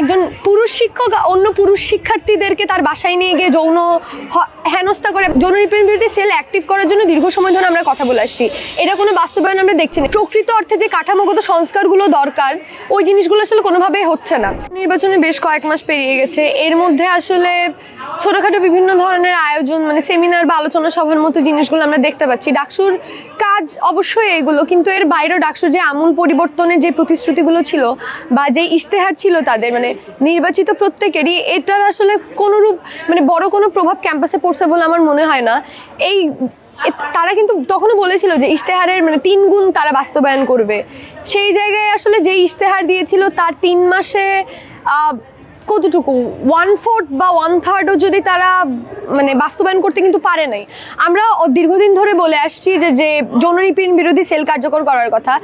একজন পুরুষ শিক্ষক অন্য পুরুষ শিক্ষার্থীদেরকে তার বাসায় নিয়ে গিয়ে যৌন হেনস্থা করে, যৌন নিপীড়ন বিরোধী সেল অ্যাক্টিভ করার জন্য দীর্ঘ সময় ধরে আমরা কথা বলে আসছি। এটা কোনো বাস্তবায়ন আমরা দেখছি না। প্রকৃত অর্থে যে কাঠামোগত সংস্কারগুলো দরকার, ওই জিনিসগুলো আসলে কোনোভাবেই হচ্ছে না। নির্বাচনে বেশ কয়েক মাস পেরিয়ে গেছে। এর মধ্যে আসলে ছোটোখাটো বিভিন্ন ধরনের আয়োজন মানে সেমিনার বা আলোচনা সভার মতো জিনিসগুলো আমরা দেখতে পাচ্ছি। ডাকসুর কাজ অবশ্যই এগুলো, কিন্তু এর বাইরেও ডাকসুর যে আমূল পরিবর্তনের যে প্রতিশ্রুতিগুলো ছিল বা যে ইশতেহার ছিল তাদের মানে নির্বাচিত প্রত্যেকেরই, এটার আসলে কোনোরূপ মানে বড় কোনো প্রভাব ক্যাম্পাসে পড়ছে বলে আমার মনে হয় না। এই তারা কিন্তু তখনও বলেছিল যে ইশতেহারের মানে তিন গুণ তারা বাস্তবায়ন করবে। সেই জায়গায় আসলে যে ইশতেহার দিয়েছিল তার তিন মাসে কতটুকু? ওয়ান ফোর্থ বা ওয়ান থার্ডও যদি তারা মানে বাস্তবায়ন করতে কিন্তু পারে নাই। আমরা দীর্ঘদিন ধরে বলে আসছি যে যে যৌন নিপীড়ন বিরোধী সেল কার্যকর করার কথা।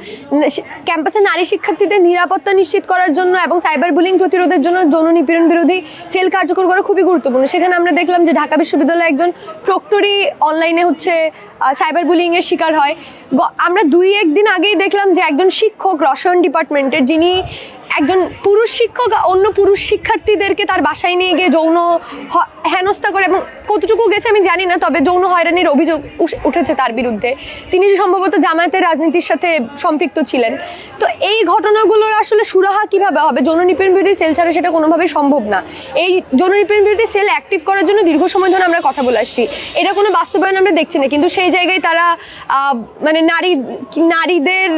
ক্যাম্পাসে নারী শিক্ষার্থীদের নিরাপত্তা নিশ্চিত করার জন্য এবং সাইবার বুলিং প্রতিরোধের জন্য যৌন নিপীড়ন বিরোধী সেল কার্যকর করা খুবই গুরুত্বপূর্ণ। সেখানে আমরা দেখলাম যে, ঢাকা বিশ্ববিদ্যালয়ে একজন প্রক্টরি অনলাইনে হচ্ছে সাইবার বুলিংয়ের শিকার হয়। আমরা দুই একদিন আগেই দেখলাম যে, একজন শিক্ষক রসায়ন ডিপার্টমেন্টের যিনি একজন পুরুষ শিক্ষক, অন্য পুরুষ শিক্ষার্থীদেরকে তার বাসায় নিয়ে গিয়ে যৌন হেনস্থা করে এবং কতটুকু গেছে আমি জানি না, তবে যৌন হয়রানির অভিযোগ উঠেছে তার বিরুদ্ধে। তিনি সম্ভবত জামায়াতের রাজনীতির সাথে সম্পৃক্ত ছিলেন। তো এই ঘটনাগুলোর আসলে সুরাহা কীভাবে হবে? যৌন নিপীড়ন বিরোধী সেল ছাড়া সেটা কোনোভাবে সম্ভব না। এই যৌন নিপীড়ন বিরোধী সেল অ্যাক্টিভ করার জন্য দীর্ঘ সময় ধরে আমরা কথা বলে আসছি। এটা কোনো বাস্তবায়ন আমরা দেখছি না, কিন্তু সেই জায়গায় তারা মানে নারী, নারীদের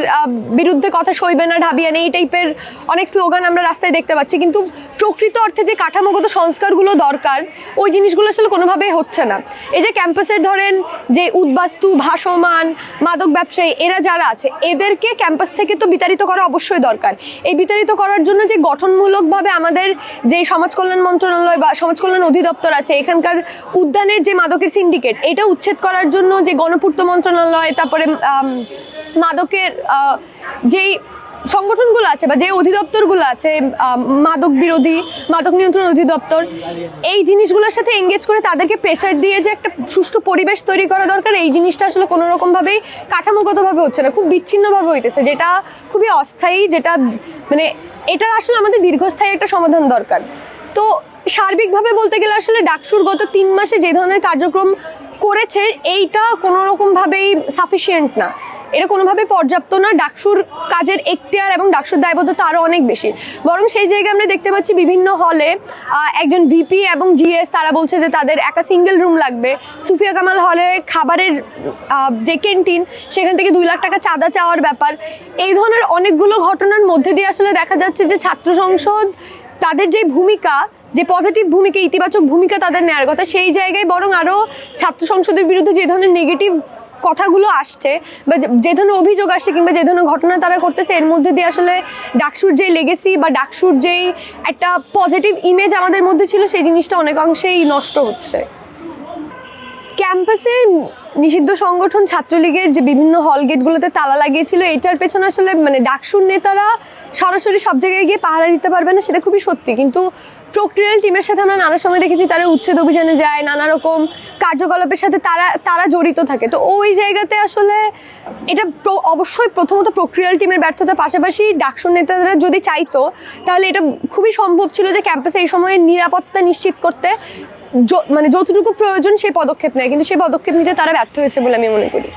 বিরুদ্ধে কথা সইবে না ঢাবিয়ান এই টাইপের অনেক স্লোগান আমরা রাস্তায় দেখতে পাচ্ছি। কিন্তু প্রকৃত অর্থে যে কাঠামোগত সংস্কারগুলো দরকার ওই জিনিসগুলো আসলে কোনোভাবেই হচ্ছে না। এই যে ক্যাম্পাসের ধরেন যে উদ্বাস্তু, ভাসমান, মাদক ব্যবসায়ী, এরা যারা আছে, এদেরকে ক্যাম্পাস থেকে তো বিতাড়িত করা অবশ্যই দরকার। এই বিতাড়িত করার জন্য যে গঠনমূলকভাবে আমাদের যে সমাজ কল্যাণ মন্ত্রণালয় বা সমাজ কল্যাণ অধিদপ্তর আছে, এখানকার উদ্যানের যে মাদকের সিন্ডিকেট এটা উচ্ছেদ করার জন্য যে গণপূর্ত মন্ত্রণালয়, তারপরে মাদকের যেই সংগঠনগুলো আছে বা যে অধিদপ্তরগুলো আছে মাদক বিরোধী, মাদক নিয়ন্ত্রণ অধিদপ্তর, এই জিনিসগুলোর সাথে এঙ্গেজ করে তাদেরকে প্রেশার দিয়ে যে একটা সুষ্ঠু পরিবেশ তৈরি করা দরকার, এই জিনিসটা আসলে কোনো রকমভাবেই কাঠামোগতভাবে হচ্ছে না, খুব বিচ্ছিন্নভাবে হইতেছে, যেটা খুবই অস্থায়ী, যেটা মানে এটার আসলে আমাদের দীর্ঘস্থায়ী একটা সমাধান দরকার। তো সার্বিকভাবে বলতে গেলে আসলে ডাকসুর গত তিন মাসে যে ধরনের কার্যক্রম করেছে, এইটা কোনো রকমভাবেই সাফিসিয়েন্ট না। এটা কোনোভাবে পর্যাপ্ত না। ডাকসুর কাজের এখতিয়ার এবং ডাকসুর দায়বদ্ধতা আরও অনেক বেশি। বরং সেই জায়গায় আমরা দেখতে পাচ্ছি বিভিন্ন হলে একজন ভিপি এবং জিএস তারা বলছে যে তাদের একটা সিঙ্গেল রুম লাগবে। সুফিয়া কামাল হলে খাবারের যে ক্যান্টিন সেখান থেকে দুই লাখ টাকা চাঁদা চাওয়ার ব্যাপার। এই ধরনের অনেকগুলো ঘটনার মধ্যে দিয়ে আসলে দেখা যাচ্ছে যে ছাত্র সংসদ তাদের যে ভূমিকা, যে পজিটিভ ভূমিকা, ইতিবাচক ভূমিকা তাদের নেওয়ার কথা, সেই জায়গায় বরং আরও ছাত্র সংসদের বিরুদ্ধে যে ধরনের নেগেটিভ কথাগুলো আসছে, বা যে- ধরনের অভিযোগ আসছে কিংবা যে ধরনের ঘটনা তারা করতেছে, এর মধ্যে দিয়ে আসলে ডাকসুর যেই লেগেসি বা ডাকসুর যেই একটা পজিটিভ ইমেজ আমাদের মধ্যে ছিল, সেই জিনিসটা অনেকাংশেই নষ্ট হচ্ছে। ক্যাম্পাসে নিষিদ্ধ সংগঠন ছাত্রলীগের যে বিভিন্ন হল গেটগুলোতে তালা লাগিয়েছিল এটার পেছনে আসলে মানে ডাকসুর নেতারা সরাসরি সব জায়গায় গিয়ে পাহারা দিতে পারবে না, সেটা খুবই সত্যি। কিন্তু প্রক্রিয়াল টিমের সাথে আমরা নানা সময় দেখেছি তারা উচ্ছেদ অভিযানে যায়, নানা রকম কার্যকলাপের সাথে তারা তারা জড়িত থাকে। তো ওই জায়গাতে আসলে এটা অবশ্যই প্রথমত প্রক্রিয়াল টিমের ব্যর্থতার পাশাপাশি ডাকসুর নেতারা যদি চাইতো, তাহলে এটা খুবই সম্ভব ছিল যে ক্যাম্পাসে এই সময়ে নিরাপত্তা নিশ্চিত করতে মানে যতটুকু প্রয়োজন সেই পদক্ষেপ নেয়, কিন্তু সেই পদক্ষেপ নিতে তারা ব্যর্থ হয়েছে বলে আমি মনে করি।